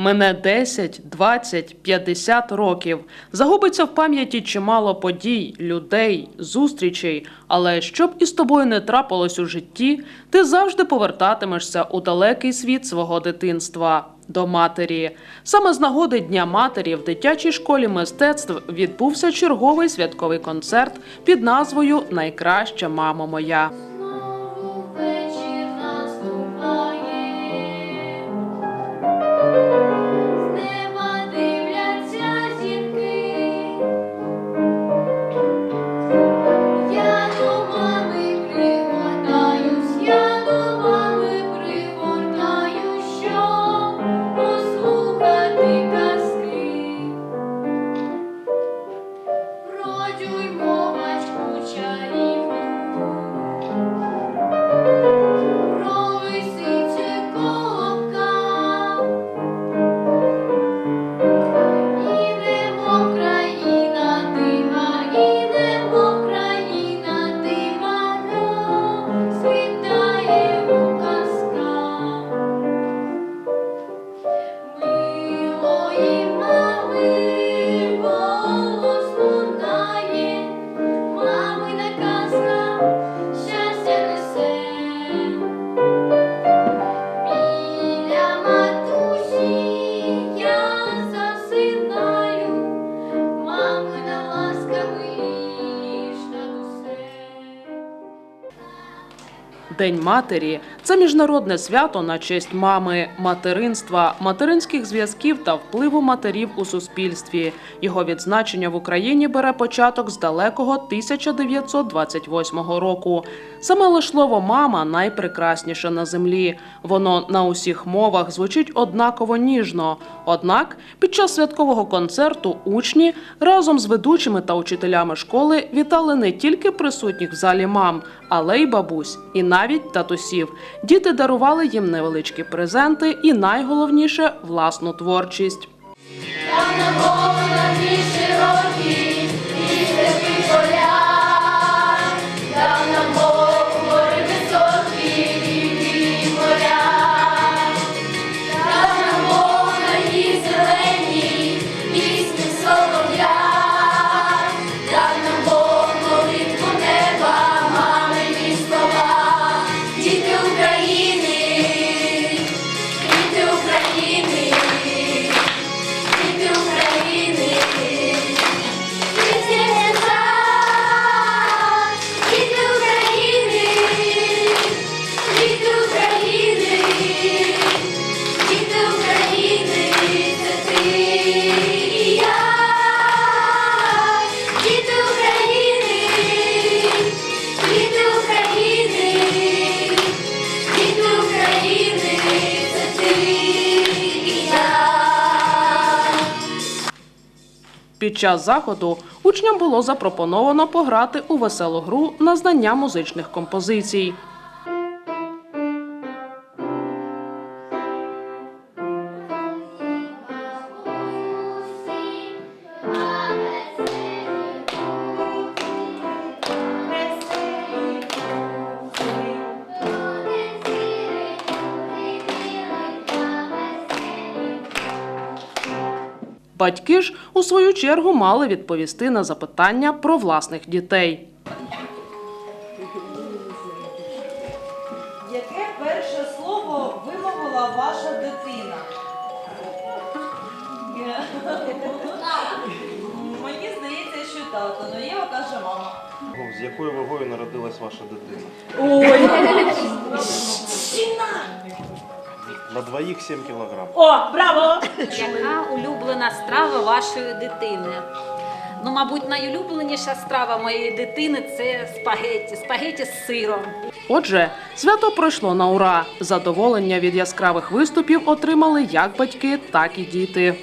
Мене 10, 20, 50 років. Загубиться в пам'яті чимало подій, людей, зустрічей. Але щоб із тобою не трапилось у житті, ти завжди повертатимешся у далекий світ свого дитинства. До матері саме з нагоди Дня матері в дитячій школі мистецтв відбувся черговий святковий концерт під назвою Найкраща мама моя. День матері це міжнародне свято на честь мами, материнства, материнських зв'язків та впливу матерів у суспільстві. Його відзначення в Україні бере початок з далекого 1928 року. Саме лиш слово мама найпрекрасніше на землі. Воно на усіх мовах звучить однаково ніжно. Однак під час святкового концерту учні разом з ведучими та учителями школи вітали не тільки присутніх в залі мам, але й бабусь, і навіть татусів. Діти дарували їм невеличкі презенти і найголовніше власну творчість. Під час заходу учням було запропоновано пограти у веселу гру на знання музичних композицій. Батьки ж у свою чергу мали відповісти на запитання про власних дітей. Яке перше слово вимовила ваша дитина? Мені здається, що тато, але Єва каже мама. Ну, З якою вагою народилась ваша дитина? На двоїх 7 кілограм. О, браво! Яка улюблена страва вашої дитини? Ну, мабуть, найулюбленіша страва моєї дитини це спагетті, спагетті з сиром. Отже, свято пройшло на ура. Задоволення від яскравих виступів отримали як батьки, так і діти.